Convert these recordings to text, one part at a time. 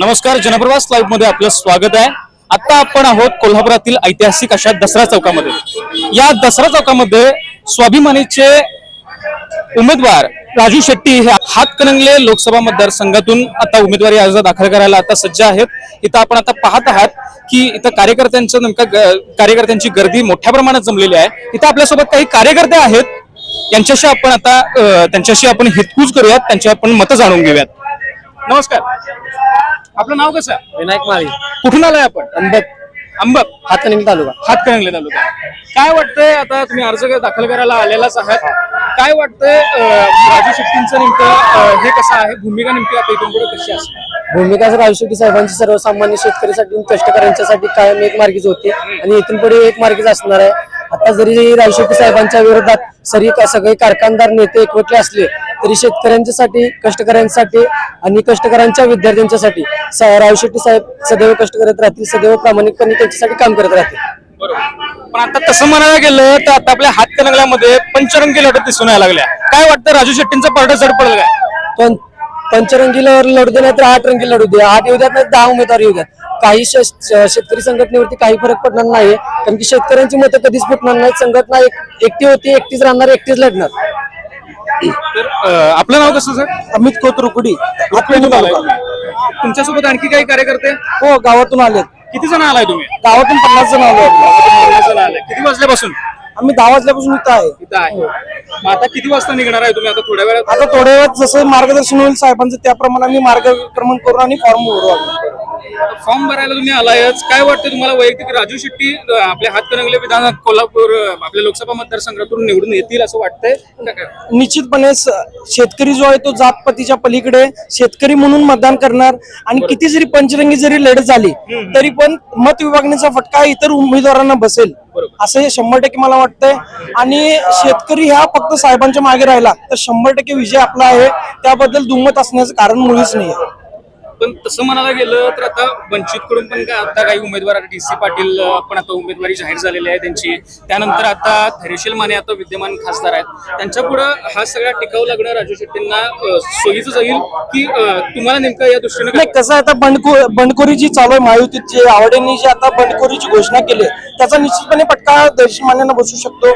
नमस्कार जनप्रवास लाईव्हमध्ये आपलं स्वागत आहे. आता आपण आहोत कोल्हापुरातील ऐतिहासिक अशा दसरा चौकामध्ये. या दसरा चौकामध्ये स्वाभिमानीचे उमेदवार राजू शेट्टी हे हातकणंगले लोकसभा मतदारसंघातून आता उमेदवारी अर्ज दाखल करायला आता सज्ज आहेत. इथं आपण आता पाहत आहात की इथं कार्यकर्त्यांचं नेमका कार्यकर्त्यांची गर्दी मोठ्या प्रमाणात जमलेली आहे. इथं आपल्यासोबत काही कार्यकर्ते आहेत. यांच्याशी आपण आता त्यांच्याशी आपण हितकूज करूयात. त्यांची आपण मतं जाणून घेऊयात. नमस्कार. आपलं नाव कसं विनायक माळी. कुठून आलाय आपण? अंबक. अंबक. हातकणंगले तालुका. हातकणंगले तालुका. काय वाटतंय आता तुम्ही अर्ज दाखल करायला आलेलाच आहात? काय वाटतंय राजू शेट्टींचं नेमकं हे कसं आहे? भूमिका नेमकी आता इथून पुढे कशी असणार? भूमिका राजू शेट्टी साहेबांची सर्वसामान्य शेतकऱ्यासाठी कष्टकऱ्यांच्यासाठी कायम एक मार्गीच होती. आणि इथून पुढे एक मार्गीच असणार आहे. आता जरी राजू शेट्टी साहेबांच्या विरोधात सरी सगळे कारखानदार नेते एकवटले असले तरी शेतकऱ्यांच्यासाठी कष्टकऱ्यांसाठी आणि कष्टकऱ्यांच्या विद्यार्थ्यांच्यासाठी स- राजू शेट्टी साहेब सदैव कष्ट करत राहतील सदैव प्रामाणिकपणे त्यांच्यासाठी काम करत राहतील. पण आता तसं म्हणायला गेलं तर आता आपल्या हातकणंगल्यामध्ये पंचरंगी लढत दिसून यायला लागल्या. काय वाटतं राजू शेट्टींचा पडदा जड पडेल काय? पण पंचरंगीला लढू दे नाही तर आठ रंगी लढू दे आठ येऊ द्यात नाही दहा उमेदवार येऊ द्यात. काही शेतकरी संघटनेवरती काही फरक पडणार नाही कारण की शेतकऱ्यांची मतं कधीच फुटणार नाहीत. संघटना एक- एकटी होती एकटीच राहणार एकटीच लढणार. आपलं नाव कसं सर? अमित खोत रुकुडी. कुठून आलाय तुम्ही? तुमच्यासोबत आणखी काही कार्यकर्ते? हो गावातून आलेत. किती जण आलाय तुम्ही? गावातून पन्नास जण आलो. पन्नास जण आले. किती वाजल्यापासून? आम्ही दहा वाजल्यापासून इथं आहे. इथं आहे. मग आता किती वाजता निघणार आहे तुम्ही? आता थोड्या वेळात आता थोड्या वेळात जसं मार्गदर्शन होईल साहेबांचं त्याप्रमाणे आम्ही मार्गक्रमण करू आणि फॉर्म भरू आम्ही. फॉर्म भरायला तुम्ही आलायच काय वाटतं तुम्हाला? वैयक्तिक राजू शेट्टी आपल्या हातकणंगले विधान कोल्हापूर आपल्या लोकसभा मतदारसंघातून निवडून येतील असं वाटतंय? का काय? निश्चितपणे स- शेतकरी जो आहे तो जातपतीच्या पलीकडे शेतकरी म्हणून मतदान करणार. आणि किती जरी पंचरंगी जरी लढत झाली तरी पण मत विभागणीचा फटका इतर उमेदवारांना बसेल. असं हे शंभर टक्के मला वाटतंय. आणि शेतकरी ह्या फक्त साहेबांच्या मागे राहिला तर शंभर टक्के विजय आपला आहे. त्याबद्दल दुमत असण्याचं कारण मुळीच नाही आहे पण तसं म्हणायला गेलं तर आता वंचितकडून पण काय आता काही उमेदवार डी सी पाटील पण आता उमेदवारी जाहीर झालेली आहे त्यांची. त्यानंतर आता धैर्यशील माने आता विद्यमान खासदार आहेत. त्यांच्या पुढं हा सगळा टिकाव लागणं राजू शेट्टींना सोयीचं जाईल की तुम्हाला नेमकं या दृष्टीने नाही कसं आता बंडखो बंडखोरी जी चालू आहे महायुतीत जे आवडेंनी जी आता बंडखोरीची घोषणा केली त्याचा निश्चितपणे फटका दर्शमान्यांना बसू शकतो.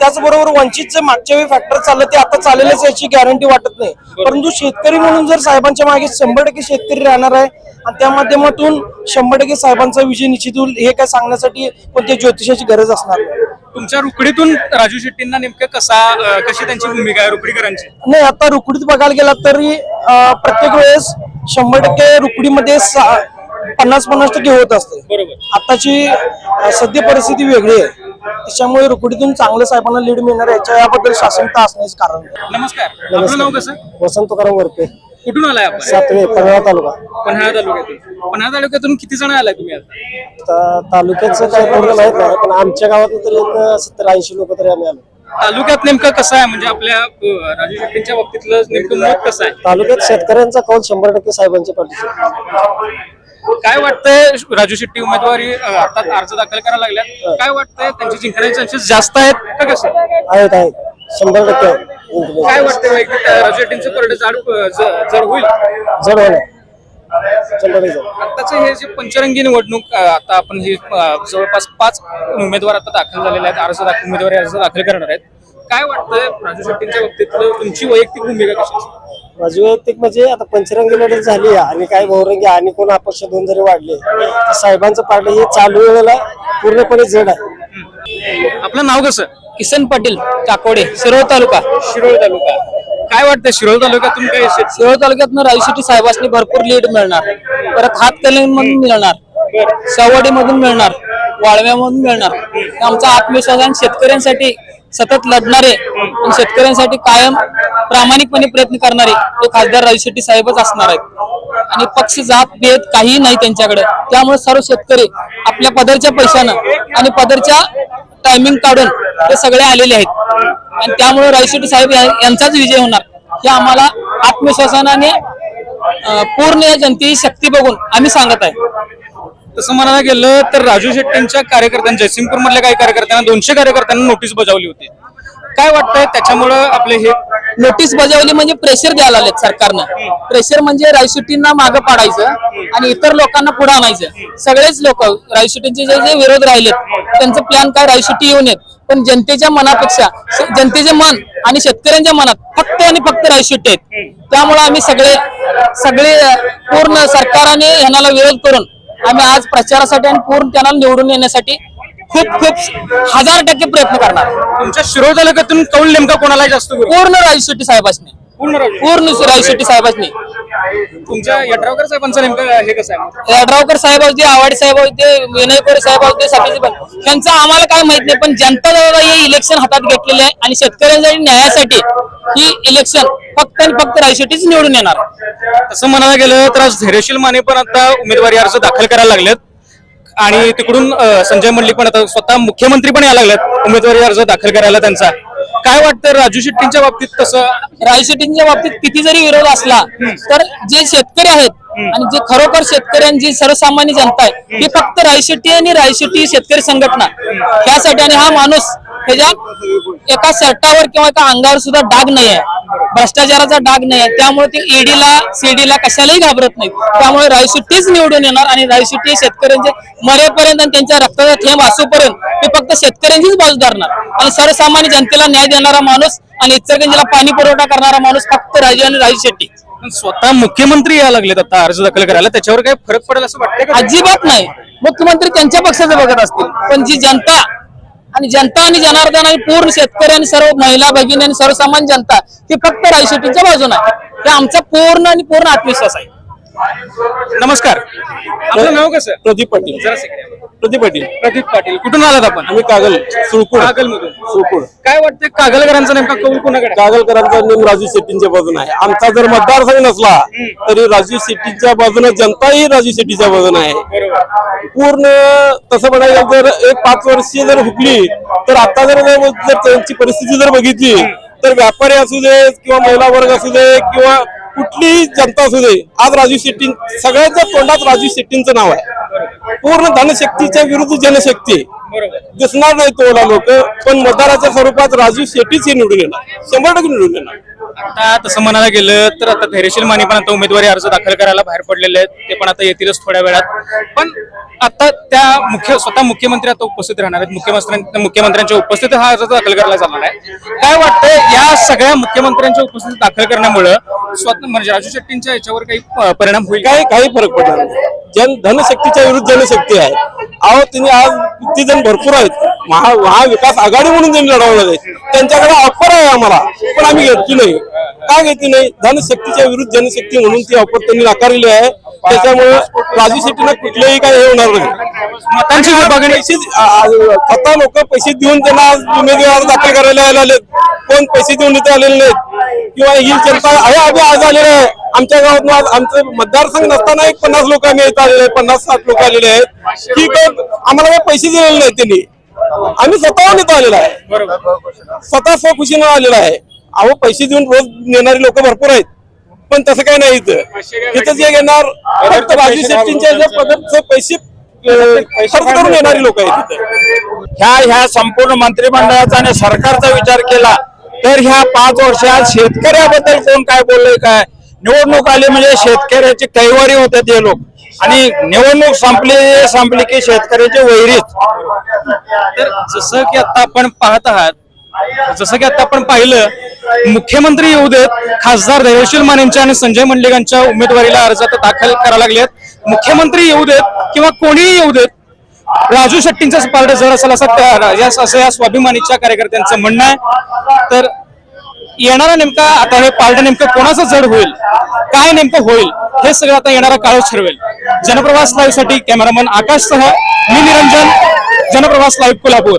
त्याचबरोबर वंचितचे मागच्या वेळी फॅक्टर चाललं ते आता चालेलच याची गॅरंटी वाटत नाही. परंतु शेतकरी म्हणून जर साहेबांच्या मागे शंभर टक्के शेतकरी राहणार आहे आणि त्या माध्यमातून शंभर टक्के साहेबांचा विजय निश्चित होईल हे काय सांगण्यासाठी कोणत्या ज्योतिषाची गरज असणार. तुमच्या रुकडीतून राजू शेट्टींना नेमकं कसा कशी त्यांची भूमिका आहे रुकडीकरांची? नाही आता रुकडीत बघायला गेला तरी प्रत्येक वेळेस शंभर टक्के रुकडीमध्ये पन्नास पन्नास टक्के होत असते. बरोबर. आताची सद्य परिस्थिती वेगळी आहे. त्याच्यामुळे रुकडीतून चांगल्या साहेबांना लीड मिळणार आहे, याच्या याबद्दल शासनता असण्याचे कारण आहे. नमस्कार. आपलं नाव कसं? वसंत तुकाराम वरपे. कुठून आलाय आपण? सातवे पन्हाळा तालुका. पन्हाळा तालुक्यातून. पन्हाळा तालुक्यातून किती जण आलाय तुम्ही आता? ता- तालुक्याचं काही पूर्ण माहीत नाही पण आमच्या गावात तरी एक सत्तर ऐंशी लोक तरी आम्ही आलो. तालुक्यात नेमकं कसं आहे? म्हणजे आपल्या अं, राजू शेट्टींच्या बाबतीतलं नेमकं मत कसं आहे? तालुक्यात शेतकऱ्यांचा कौल शंभर टक्के साहेबांच्या पाठीशी. काय वाटतंय राजू शेट्टी उमेदवारी अं, आता अर्ज दाखल करायला लागल्या काय वाटतंय? त्यांची जिंकण्याचे चान्सेस जास्त आहेत का कसं? आहेत आहेत. शंभर टक्के आहेत. काय वाटतंय वैयक्तिक अं, राजू शेट्टींचं अं, ज- जड होईल? जड होणार. शंभर. आताचे हे जे पंचरंगी निवडणूक आता आपण हे जवळपास पाच उमेदवार आता दाखल झालेले आहेत अर्ज दाखल उमेदवारी अर्ज दाखल करणार आहेत. काय वाटतंय राजू शेट्टींच्या बाबतीतलं तुमची वैयक्तिक भूमिका कशी असेल? माझी वैयक्तिक म्हणजे आता पंचरंगी लढत झाली आहे आणि काही बहुरंगी आणि कोण अपक्ष दोन जरी वाढले तर साहेबांचं पार्ट हे चालू वेळेला पूर्णपणे जड आहे. आपलं नाव कसं? किसन पाटील काकोडे शिरोळ तालुका. शिरोळ तालुका. काय वाटतं शिरोळ तालुक्यातून काय शेत- शिरोळ तालुक्यातनं राजशेट्टी साहेबांनी भरपूर लीड मिळणार. परत हातकलीमधून मिळणार. सवडी मधून मिळणार. वाळव्यामधून मिळणार. आमचा आत्मविश्वास आणि शेतकऱ्यांसाठी सतत लढणारे आणि शेतकऱ्यांसाठी कायम प्रामाणिकपणे प्रयत्न करणारे हे खासदार राजशेट्टी साहेबच असणार आहेत. आणि पक्ष जात भेद काहीही नाही त्यांच्याकडे. त्यामुळे सर्व शेतकरी आपल्या पदरच्या पैशानं आणि पदरच्या टायमिंग काढून ते सगळे आलेले आहेत. आणि त्यामुळे रायशेट्टी साहेब यांचाच विजय होणार. हे आम्हाला आत्मविश्वासाने पूर्ण या जनतेची शक्ती बघून आम्ही सांगत आहे. तसं म्हणायला गेलं तर राजू शेट्टींच्या कार्यकर्त्यांनी जयसिंगपूर मधल्या काही कार्यकर्त्यांना दोनशे कार्यकर्त्यांना नोटीस बजावली होती. काय वाटतंय त्याच्यामुळं आपले हे नोटीस बजावली म्हणजे प्रेशर द्यायला लागलेत सरकारनं. प्रेशर म्हणजे रायसुटींना मागं पाडायचं आणि इतर लोकांना पुढे आणायचं. सगळेच लोक रायसुटींचे जे जे विरोध राहिलेत त्यांचं प्लॅन काय? रायसुटी येऊन येत. पण जनतेच्या मनापेक्षा जनतेचे मन आणि शेतकऱ्यांच्या मनात फक्त आणि फक्त रायसुटी आहेत. त्यामुळे आम्ही सगळे सगळे पूर्ण सरकारने ह्याला विरोध करून आम्ही आज प्रचारासाठी आणि पूर्ण त्यांना निवडून येण्यासाठी खूप खूप हजार टक्के प्रयत्न करणार. तुमच्या शिरोळ तालुक्यातून कौल नेमका कोणाला जास्त करू? पूर्ण रायशुटी साहेबांनी पूर्ण राजू. पूर्ण रायशेट्टी साहेबांनी तुमच्या यड्रावकर साहेबांचं नेमकं हे कसं आहे? यड्रावकर साहेब होते आवाडे साहेब होते विनयकोरे साहेब होते पण त्यांचं आम्हाला काय माहीत नाही पण जनता जवळ हे इलेक्शन हातात घेतलेले आहे आणि शेतकऱ्यांसाठी न्यायासाठी ही इलेक्शन फक्त आणि फक्त रायशेटीच निवडून येणार तसं म्हणायला गेलं तर आज धैर्यशील माने पण आता उमेदवारी अर्ज दाखल करायला लागलेत. आणि तिकडून संजय मंडलिक पण आता स्वतः मुख्यमंत्री पण यायला लागलेत. उमेदवारी अर्ज दाखल करायला त्यांचा. काय वाटतं राजू शेट्टींच्या बाबतीत तसं? रायशेटींच्या बाबतीत किती जरी विरोध असला तर जे शेतकरी आहेत आणि जे खरोखर शेतकऱ्यांची सर्वसामान्य जनता आहे ही फक्त रायशेट्टी आणि रायशेट्टी शेतकरी संघटना. यासाठी आणि हा माणूस ह्याच्या एका शर्टावर किंवा एका अंगावर सुद्धा डाग नाही आहे भ्रष्टाचाराचा डाग नाही आहे. त्यामुळे ते ईडीला सीडीला कशालाही घाबरत नाही त्यामुळे रायशुट्टीच निवडून येणार आणि रायशुट्टी शेतकऱ्यांचे मरेपर्यंत आणि त्यांच्या रक्ताचा थेंब असूपर्यंत ते फक्त शेतकऱ्यांचीच बाजू धरणार. आणि सर्वसामान्य जनतेला न्याय देणारा माणूस आणि इचलकरंजीला पाणी पुरवठा करणारा माणूस फक्त राजू आणि राजू शेट्टी. स्वतः मुख्यमंत्री यायला लागलेत आता अर्ज दाखल करायला. त्याच्यावर काय फरक पडेल असं वाटतंय का? अजिबात नाही. मुख्यमंत्री त्यांच्या पक्षाचं बघत असतील. पण जी जनता आणि जनता आणि जनार्दन आणि पूर्ण शेतकरी आणि सर्व महिला भगिनी आणि सर्वसामान्य जनता ही फक्त रायशेटीच्या बाजूने आहे. हे आमचा पूर्ण आणि पूर्ण आत्मविश्वास आहे. नमस्कार. आपलं नाव कसं? प्रदीप पाटील. जरा. प्रदीप पाटील. प्रदीप पाटील. कुठून आलात आपण? आम्ही कागल सुळकुड. कागल मधून सुळकुड. काय वाटतंय कागलकरांचा नेमका कौल कोणाकडे? कागलकरांचा नेम राजू शेट्टींच्या बाजूने आहे. आमचा जर मतदारसंघ नसला तरी राजू शेट्टीच्या बाजूने जनताही राजू शेट्टीच्या बाजूने आहे. पूर्ण तसं म्हणायला जर एक पाच वर्ष जर हुकली तर आता जर जर त्यांची परिस्थिती जर बघितली तर व्यापारी असू दे किंवा महिला वर्ग असू दे किंवा कुठलीही जनता असू दे आज राजू शेट्टी सगळ्यांच्या तोंडात राजू शेट्टींचं नाव आहे. पूर्ण धनशक्तीच्या विरुद्ध जनशक्ती दिसणार नाही तोला लोक पण मतदाराच्या स्वरूपात राजू शेट्टीच हे निवडून येणार. शंभर टक्के निवडून येणार. आता तसं म्हणायला गेलं तर आता धैर्यशील माने पण आता उमेदवारी अर्ज दाखल करायला बाहेर पडलेले आहेत. ते पण आता येतीलच थोड्या वेळात. पण आता त्या मुख्य स्वतः मुख्यमंत्री आता उपस्थित राहणार आहेत. मुख्यमंत्र्यां मुख्यमंत्र्यांच्या उपस्थितीत हा अर्ज दाखल करायला जाणार आहे. काय वाटतंय या सगळ्या मुख्यमंत्र्यांच्या उपस्थितीत दाखल करण्यामुळं स्वतः म्हणजे राजू शेट्टींच्या याच्यावर काही परिणाम होईल? काही काही फरक पडणार नाही. जन धनशक्तीच्या विरुद्ध जनशक्ती आहे. अहो तिने आज किती जण भरपूर आहेत. महा महाविकास आघाडी म्हणून त्यांनी लढवलं जाईल त्यांच्याकडे ऑफर आहे आम्हाला. पण आम्ही घेतली नाही. का घेतली नाही? धनशक्तीच्या विरुद्ध जनशक्ती म्हणून ती ऑफर त्यांनी नाकारलेली आहे. त्याच्यामुळे राजू शेट्टीला कुठलेही काही हे होणार नाही. मतांची विभागणी स्वतः लोक पैसे देऊन त्यांना आज उमेदवार दाखल करायला आलेत. कोण पैसे देऊन इथे आलेले नाहीत. किंवा ही जनता आहे आधी आज आलेले आहे. आमच्या गावात आज आमचं मतदारसंघ नसताना एक पन्नास लोक आम्ही इथं आलेले आहेत पन्नास साठ लोक आलेले आहेत. की काय आम्हाला काही पैसे दिलेले नाहीत त्यांनी. आम्ही स्वतःहून इथं आलेलो आहे. स्वतः स्वखुशीनं आलेला आहे. अहो पैसे देऊन रोज नेणारी लोक भरपूर आहेत. पण तसं काही नाही इथं. इथं जे घेणार फक्त ज्या पदार्थ पैसे खर्च करून येणारी लोक आहेत इथं. ह्या ह्या संपूर्ण मंत्रिमंडळाचा आणि सरकारचा विचार केला तर ह्या पाच वर्षात शेतकऱ्याबद्दल कोण काय बोललोय काय? निवडणूक आली म्हणजे शेतकऱ्याची कैवारी होते ते लोक. आणि निवडणूक संपली संपली की शेतकऱ्याची वैरीच. तर जसं की आता आपण पाहत आहात जसं की आता आपण पाहिलं मुख्यमंत्री येऊ देत. खासदार धैर्यशील मानेंच्या आणि संजय मंडलिकांच्या उमेदवारीला अर्ज आता दाखल करायला लागलेत. मुख्यमंत्री येऊ देत किंवा कोणीही येऊ देत राजू शेट्टींचाच पार्ट जर असेल असं त्या- असं या स्वाभिमानीच्या कार्यकर्त्यांचं म्हणणं आहे. तर येणारा नेमका आता हे पार्ट नेमकं कोणाचं जड होईल? काय नेमकं होईल? हे सगळं आता येणारा काळच ठरवेल. जनप्रवास लाईव्हसाठी कॅमेरामन आकाशसह मी निरंजन जनप्रवास लाईव्ह कोल्हापूर.